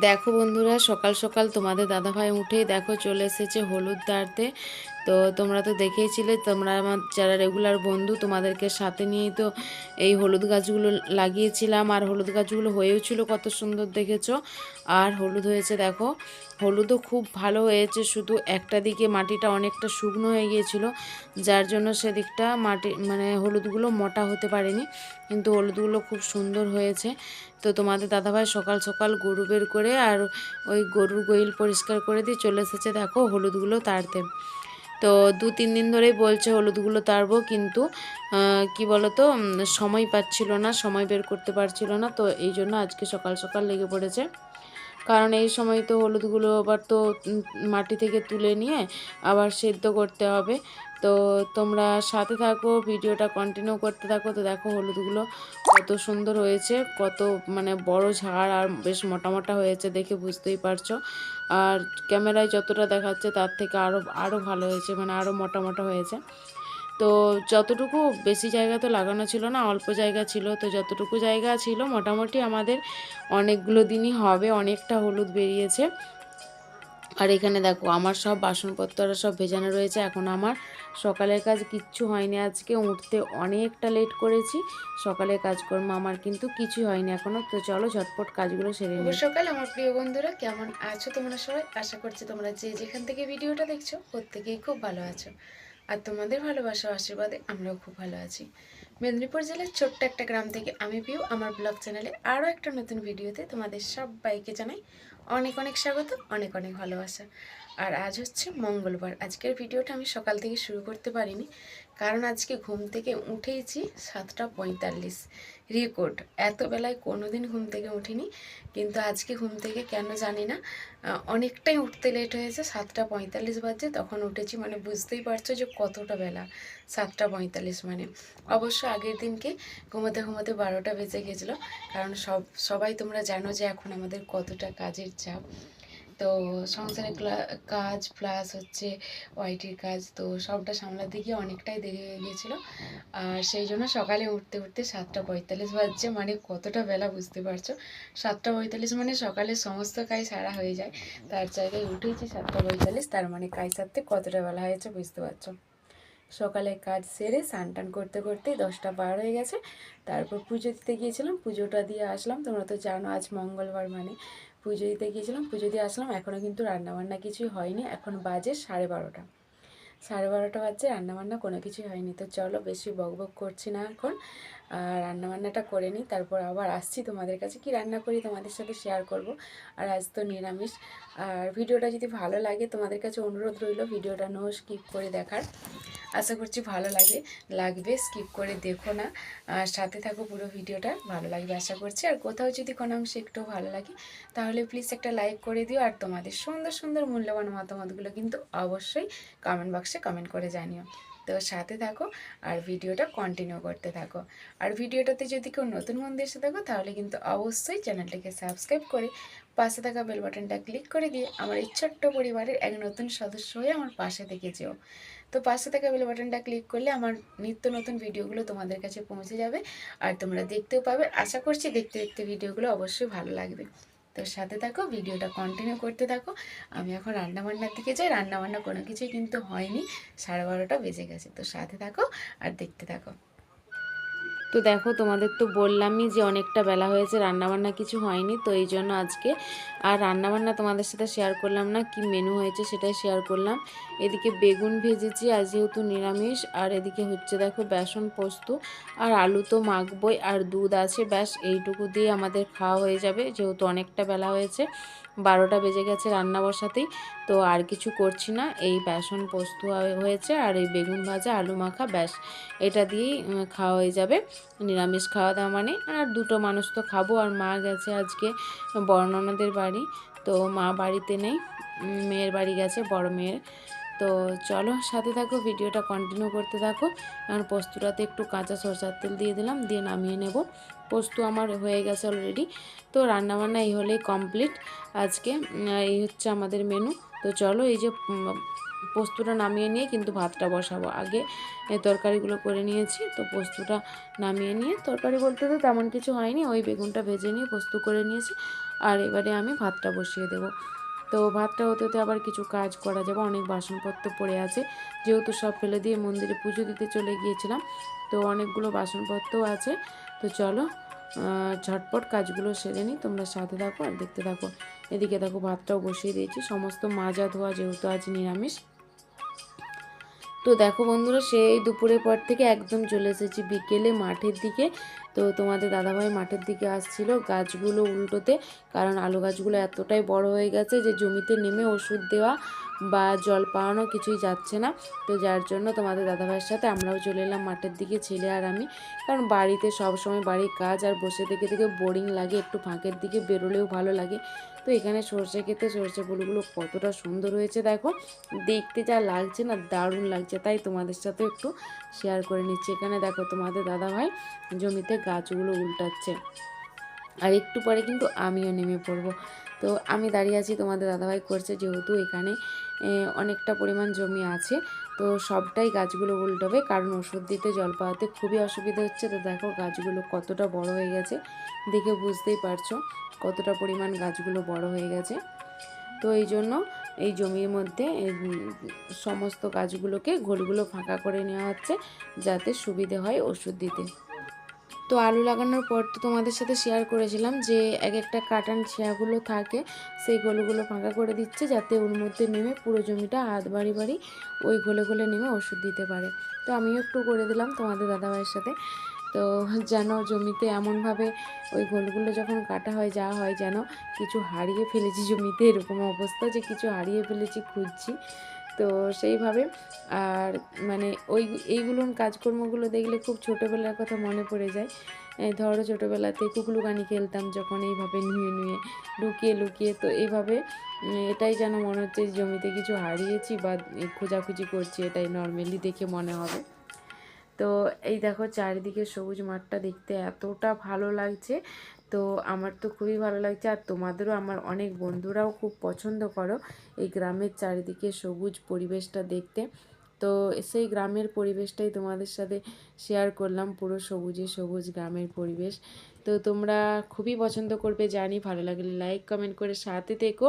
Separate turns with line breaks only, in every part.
দেখো বন্ধুরা সকাল সকাল তোমাদের দাদাভাই উঠেই দেখো চলে এসেছে হলুদ দাঁড়তে। তো তোমরা তো দেখেইছিলে তোমরা আমার যারা রেগুলার বন্ধু তোমাদেরকে সাথে নিয়েই তো এই হলুদ গাছগুলো লাগিয়েছিলাম। আর হলুদ গাছগুলো হয়েও ছিল কত সুন্দর দেখেছ? আর হলুদ হয়েছে দেখো, হলুদও খুব ভালো হয়েছে, শুধু একটা দিকে মাটিটা অনেকটা শুকনো হয়ে গিয়েছিল, যার জন্য সেদিকটা মাটি মানে হলুদগুলো মোটা হতে পারেনি, কিন্তু হলুদগুলো খুব সুন্দর হয়েছে। তো তোমাদের দাদাভাই সকাল সকাল গরু বের করে আর ওই গরুর গইল পরিষ্কার করে দিয়ে চলে এসেছে দেখো হলুদগুলো তাড়তে। তো দু, তিন দিন ধরেই বলছে হলুদগুলো তারবো কিন্তু কি বলতো সময় পাচ্ছিল না, সময় বের করতে পারছিল না, তো এই জন্য আজকে সকাল সকাল লেগে পড়েছে। কারণ এই সময় তো হলুদগুলো আবার তো মাটি থেকে তুলে নিয়ে আবার সেদ্ধ করতে হবে। তো তোমরা সাথে থাকো, ভিডিওটা কন্টিনিউ করতে থাকো। তো দেখো হলুদগুলো কত সুন্দর হয়েছে, কত মানে বড় ঝাড় আর বেশ মোটা মোটা হয়েছে দেখে বুঝতেই পারছ। আর ক্যামেরায় যতটা দেখাচ্ছে তার থেকে আরও আরও ভালো হয়েছে মানে আরও মোটা মোটা হয়েছে। তো যতটুকু বেশি জায়গা তো লাগানো ছিল না, অল্প জায়গা ছিল। তো যতটুকু জায়গা ছিল মোটামুটি আমাদের অনেকগুলো দিনই হবে, অনেকটা হলুদ বেরিয়েছে। আর এখানে দেখো, আমার সব বাসনপত্ররা সব ভেজানো রয়েছে। এখন আমার সকালের কাজ কিচ্ছু হয়নি আজকে, উঠতে অনেকটা লেট করেছি। সকালের কাজকর্ম আমার কিন্তু কিছু হয়নি এখনও তো চলো ঝটপট কাজগুলো সেরে নিই।
সকাল, আমার প্রিয় বন্ধুরা, কেমন আছো তোমরা সবাই? আশা করছি তোমরা যে যেখান থেকে ভিডিওটা দেখছ, প্রত্যেকেই খুব ভালো আছো। আর তোমাদের ভালোবাসা আশীর্বাদে আমরাও খুব ভালো আছি। মেদিনীপুর জেলার ছোট্ট একটা গ্রাম থেকে আমি পিউ আমার ব্লগ চ্যানেলে আরও একটা নতুন ভিডিওতে তোমাদের সবাইকে জানাই অনেক অনেক স্বাগত, অনেক অনেক ভালোবাসা। আর আজ হচ্ছে মঙ্গলবার। আজকের ভিডিওটা আমি সকাল থেকে শুরু করতে পারিনি। কারণ আজকে ঘুম থেকে উঠেইছি সাতটা পঁয়তাল্লিশ। রেকর্ড এত বেলায় কোনো দিন ঘুম থেকে উঠিনি, কিন্তু আজকে ঘুম থেকে কেন জানি না অনেকটাই উঠতে লেট হয়েছে, সাতটা পঁয়তাল্লিশ বাজে তখন উঠেছি মানে বুঝতেই পারছ যে কতটা বেলা, সাতটা পঁয়তাল্লিশ মানে। অবশ্য আগের দিনকে ঘুমোতে ঘুমোতে বারোটা বেজে গেছিল, কারণ সব, সবাই তোমরা জানো যে এখন আমাদের কতটা কাজের চাপ। তো সংসারের কাজ প্লাস হচ্ছে ওয়াইটির কাজ, তো সবটা সামলাতে গিয়ে অনেকটাই দেরি হয়ে গিয়েছিল। আর সেই জন্য সকালে উঠতে উঠতে সাতটা পঁয়তাল্লিশ বাজছে মানে কতটা বেলা বুঝতে পারছ? সাতটা পঁয়তাল্লিশ মানে সকালে সমস্ত কাজ সারা হয়ে যায়। তার জায়গায় উঠেছি সাতটা পঁয়তাল্লিশ, তার মানে কাজ সারতে কতটা বেলা হয়েছে বুঝতে পারছ? সকালে কাজ সেরে স্নান টান করতে করতে দশটা পার হয়ে গেছে। তারপর পুজো দিতে গিয়েছিলাম, পুজোটা দিয়ে আসলাম। তোমরা তো জানো আজ মঙ্গলবার মানে। পুজো দিতে গিয়েছিলাম, পুজো দিয়ে আসলাম এখনও কিন্তু রান্নাবান্না কিছুই হয়নি, এখন বাজে সাড়ে বারোটা। সাড়ে বারোটা বাজছে রান্নাবান্না কোনো কিছুই হয়নি। তো চলো বেশি বক বক করছি না এখন। রান্নাবান্নাটা করে নিই, তারপর আবার আসছি তোমাদের কাছে কি রান্না করি তোমাদের সাথে শেয়ার করব। আর আজ তো নিরামিষ। আর ভিডিওটা যদি ভালো লাগে তোমাদের কাছে অনুরোধ রইল ভিডিওটা নো স্কিপ করে দেখার। আশা করছি ভালো লাগে, লাগবে স্কিপ করে দেখো না। আর সাথে থাকো পুরো ভিডিওটা, ভালো লাগবে আশা করছি। আর কোথাও যদি কোনো অংশে একটু ভালো লাগে, তাহলে প্লিজ একটা লাইক করে দিও। আর তোমাদের সুন্দর সুন্দর মূল্যবান মতামতগুলো কিন্তু অবশ্যই কমেন্ট বক্সে কমেন্ট করে জানিও। তো সাথে থাকো আর ভিডিওটা কন্টিনিউ করতে থাকো। আর ভিডিওটাতে যদি কেউ নতুন বন্ধু এসে থাকো, তাহলে কিন্তু অবশ্যই চ্যানেলটাকে সাবস্ক্রাইব করে পাশে থাকা বেল বাটনটা ক্লিক করে দিয়ে আমার এই ছোট্ট পরিবারের এক নতুন সদস্য হয়ে আমার পাশে থেকে যেও। তো পাশে থাকা বেল বাটনটা ক্লিক করলে আমার নিত্য নতুন ভিডিওগুলো তোমাদের কাছে পৌঁছে যাবে। আর তোমরা দেখতেও পাবে। আশা করছি দেখতে দেখতে ভিডিওগুলো অবশ্যই ভালো লাগবে। তো সাথে থাকো, ভিডিওটা কন্টিনিউ করতে থাকো। আমি এখন রান্নাবান্নার দিকে যাই, রান্নাবান্না কোনো কিছুই কিন্তু হয়নি, সাড়ে বারোটা বেজে গেছে। তো সাথে থাকো আর দেখতে থাকো।
তো দেখো, তোমাদের তো বললামই যে অনেকটা বেলা হয়েছে, রান্নাবান্না কিছু হয়নি, তো এই জন্য আজকে আর রান্নাবান্না তোমাদের সাথে শেয়ার করলাম না, কি মেনু হয়েছে সেটাই শেয়ার করলাম। এদিকে বেগুন ভেজেছি, আর যেহেতু নিরামিষ, আর এদিকে হচ্ছে দেখো বেসন পোস্ত, আর আলু তো মাখবই, আর দুধ আছে, ব্যাস এইটুকু দিয়ে আমাদের খাওয়া হয়ে যাবে, যেহেতু অনেকটা বেলা হয়েছে। বারোটা বেজে গেছে রান্না বসাতেই, তো আর কিছু করছি না। এই বেসন পোস্ত হয়েছে আর এই বেগুন ভাজা, আলু মাখা, ব্যাস। এটা দিয়েই খাওয়া হয়ে যাবে, নিরামিষ খাওয়া দাওয়া মানে আর দুটো মানুষ তো খাব, আর মা গেছে আজকে, বর্ণনাদের বাড়ি। তো মা বাড়িতে নেই মেয়ের বাড়ি গেছে, বড় মেয়ের। তো চলো সাথে থাকো, ভিডিওটা কন্টিনিউ করতে থাকো। এখন পোস্তটাতে একটু কাঁচা সরষার তেল দিয়ে দিলাম, দিয়ে নামিয়ে নেব। পোস্ত আমার হয়ে গেছে অলরেডি তো রান্নাবান্না এই হলেই কমপ্লিট আজকে এই হচ্ছে আমাদের মেনু তো চলো এই যে পোস্তটা নামিয়ে নিয়ে কিন্তু ভাতটা বসাবো। আগে তরকারিগুলো করে নিয়েছি, তো পোস্তটা নামিয়ে নিয়ে, তরকারি বলতে তো তেমন কিছু হয়নি। ওই বেগুনটা ভেজে নিয়ে পোস্ত করে নিয়েছি। আর এবারে আমি ভাতটা বসিয়ে দেবো। তো ভাতটা হতে হতে আবার কিছু কাজ করা যাবে। অনেক বাসনপত্র পড়ে আছে। যেহেতু সব ফেলে দিয়ে মন্দিরে পুজো দিতে চলে গিয়েছিলাম, তো অনেকগুলো বাসনপত্রও আছে। তো চলো ঝটপট কাজগুলো সেরে নিই। তোমরা সাথে থাকো আর দেখতে থাকো। এদিকে দেখো ভাতটাও বসিয়ে দিয়েছি। সমস্ত মাজা ধোয়া যেহেতু আজ নিরামিষ তো দেখো বন্ধুরা, সেই দুপুরের পর থেকে একদম চলে এসেছি বিকেলে মাঠের দিকে। তো তোমাদের দাদাভাই মাঠের দিকে আসছিল গাছগুলো উল্টোতে, কারণ আলু গাছগুলো এতটাই বড় হয়ে গেছে যে জমিতে নেমে ওষুধ দেওয়া বা জল পাওয়ানো কিছুই যাচ্ছে না। তো যার জন্য তোমাদের দাদাভাইয়ের সাথে আমরাও চলে এলাম মাঠের দিকে, ছেলে আর আমি। কারণ বাড়িতে সব সময় বাড়ির কাজ আর বসে থেকে থেকে বোরিং লাগে, একটু ফাঁকের দিকে বেরোলেও ভালো লাগে। তো এখানে সর্ষে খেতে সর্ষে ফুলগুলো কতটা সুন্দর হয়েছে দেখো। দেখতে যা লাগছে না, দারুণ লাগছে। তাই তোমাদের সাথে একটু শেয়ার করে নিচ্ছি। এখানে দেখো তোমাদের দাদাভাই জমিতে গাছগুলো উল্টাচ্ছে। আর একটু পরে কিন্তু আমিও নেমে পড়ব। তো আমি দাঁড়িয়ে আছি, তোমাদের দাদাভাই করছে, যেহেতু এখানে অনেকটা পরিমাণ জমি আছে। তো সবটাই গাছগুলো উল্টাবে কারণ ওষুধ দিতে, জল পাওয়াতে খুবই অসুবিধা হচ্ছে। তো দেখো গাছগুলো কতটা বড় হয়ে গেছে, দেখে বুঝতেই পারছ কতটা পরিমাণ গাছগুলো বড় হয়ে গেছে। তো এই জন্য এই জমির মধ্যে সমস্ত গাছগুলোকে ঘোলগুলো ফাঁকা করে নেওয়া হচ্ছে যাতে সুবিধে হয় ওষুধ দিতে। তো আলু লাগানোর পর তো তোমাদের সাথে শেয়ার করেছিলাম যে এক একটা কাটান ছেঁয়াগুলো থাকে, সেই গোলগুলো ফাঁকা করে দিচ্ছে যাতে ওর মধ্যে নেমে পুরো জমিটা হাত বাড়ি বাড়ি ওই গোলে গোলে নেমে ওষুধ দিতে পারে। তো আমিও একটু করে দিলাম তোমাদের দাদাভাইয়ের সাথে। তো যেন জমিতে এমনভাবে ওই গোলগুলো যখন কাটা হয়, যা হয় যেন কিছু হারিয়ে ফেলেছি জমিতে, এরকম অবস্থা যে কিছু হারিয়ে ফেলেছি, খুঁজছি। তো সেইভাবে আর মানে ওই এইগুলোর কাজকর্মগুলো দেখলে খুব ছোটোবেলার কথা মনে পড়ে যায়। ধরো ছোটোবেলাতে কুকলুকানি খেলতাম যখন এইভাবে নিয়ে নিয়ে, লুকিয়ে লুকিয়ে, তো এইভাবে এটাই যেন মনে হচ্ছে জমিতে কিছু হারিয়েছি বা খোঁজাখুঁজি করছি, এটাই নর্মালি দেখে মনে হবে। তো এই দেখো চারিদিকে সবুজ মাঠটা দেখতে এতটা ভালো লাগছে। তো আমার তো খুবই ভালো লাগছে আর তোমাদেরও আমার অনেক বন্ধুরাও খুব পছন্দ করো এই গ্রামের চারিদিকে সবুজ পরিবেশটা দেখতে। তো সেই গ্রামের পরিবেশটাই তোমাদের সাথে শেয়ার করলাম পুরো সবুজে সবুজ গ্রামের পরিবেশ। তো তোমরা খুবই পছন্দ করবে জানি, ভালো লাগলে লাইক কমেন্ট করে সাথে থেকো।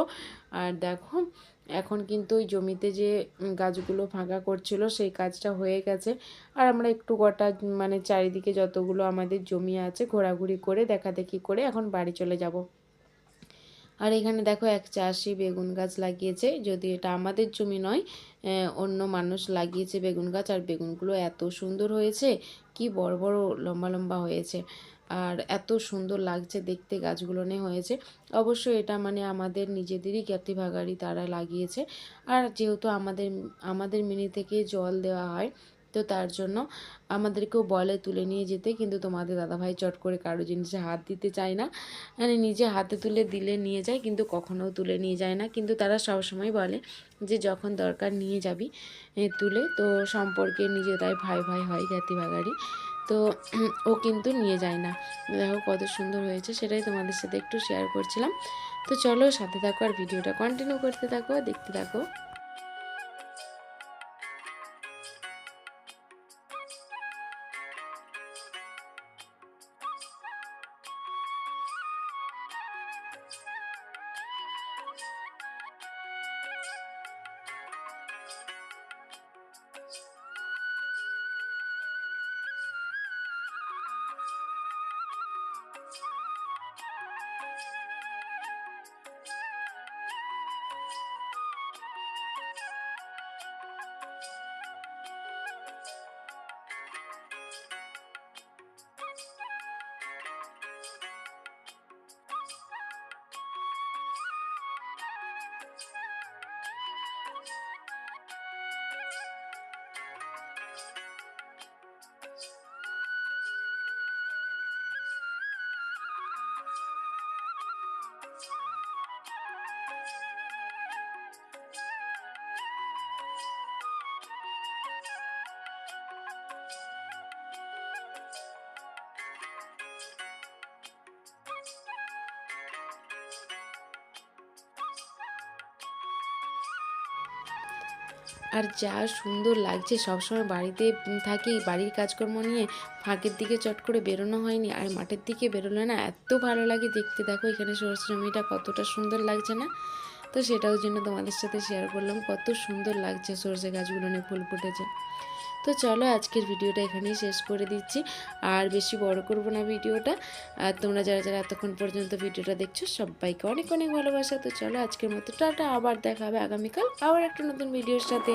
আর দেখো এখন কিন্তু ওই জমিতে যে গাছগুলো ফাঁকা করছিল, সেই কাজটা হয়ে গেছে। আর আমরা একটু গোটা মানে চারিদিকে যতগুলো আমাদের জমি আছে, ঘোরাঘুরি করে, দেখাদেখি করে এখন বাড়ি চলে যাব। আর এখানে দেখো এক চাষি বেগুন গাছ লাগিয়েছে। যদি এটা আমাদের জমি নয় অন্য মানুষ লাগিয়েছে বেগুন গাছ, আর বেগুনগুলো এত সুন্দর হয়েছে, কি বড় বড় লম্বা লম্বা হয়েছে। আর এত সুন্দর লাগছে দেখতে গাছগুলো নিয়ে হয়েছে। অবশ্যই এটা মানে আমাদের নিজেদেরই জ্ঞাতি ভাগাড়ি তারা লাগিয়েছে। আর যেহেতু আমাদের আমাদের মিনি থেকে জল দেওয়া হয়, তো তার জন্য আমাদেরকেও বলে তুলে নিয়ে যেতে। কিন্তু তোমাদের দাদাভাই চট করে কারও জিনিসে হাত দিতে চায় না। মানে নিজে হাতে তুলে দিলে নিয়ে যায়, কিন্তু কখনোও তুলে নিয়ে যায় না। কিন্তু তারা সবসময় বলে যে যখন দরকার নিয়ে যাবি তুলে। তো সম্পর্কে নিজেরাই ভাই ভাই হয় জ্ঞাতি ভাগাড়ি। তো ও কিন্তু নিয়ে যায় না। দেখো কত সুন্দর হয়েছে, সেটাই তোমাদের সাথে একটু শেয়ার করছিলাম। তো চলো সাথে থাকো আর ভিডিওটা কন্টিনিউ করতে থাকো, দেখতে থাকো। Bye. আর যা সুন্দর লাগছে, সবসময় বাড়িতে থাকি, বাড়ির কাজকর্ম নিয়ে ফাঁকের দিকে চট করে বেরোনো হয়নি। আর মাঠের দিকে বেরোলে না এত ভালো লাগে দেখতে। দেখো এখানে সরষে জমিটা কতটা সুন্দর লাগছে না? তো সেটাও জন্য তোমাদের সাথে শেয়ার করলাম, কত সুন্দর লাগছে সরষে গাছগুলো নিয়ে ফুল ফুটেছে। তো চলো আজকের ভিডিওটা এখানেই শেষ করে দিচ্ছি। আর বেশি বড় করব না ভিডিওটা। আর তোমরা যারা যারা এতক্ষণ পর্যন্ত ভিডিওটা দেখছ, সবাইকে অনেক অনেক ভালোবাসা। তো চলো আজকের মতো টাটা, আবার দেখা হবে আগামীকাল আবার একটা নতুন ভিডিওর সাথে।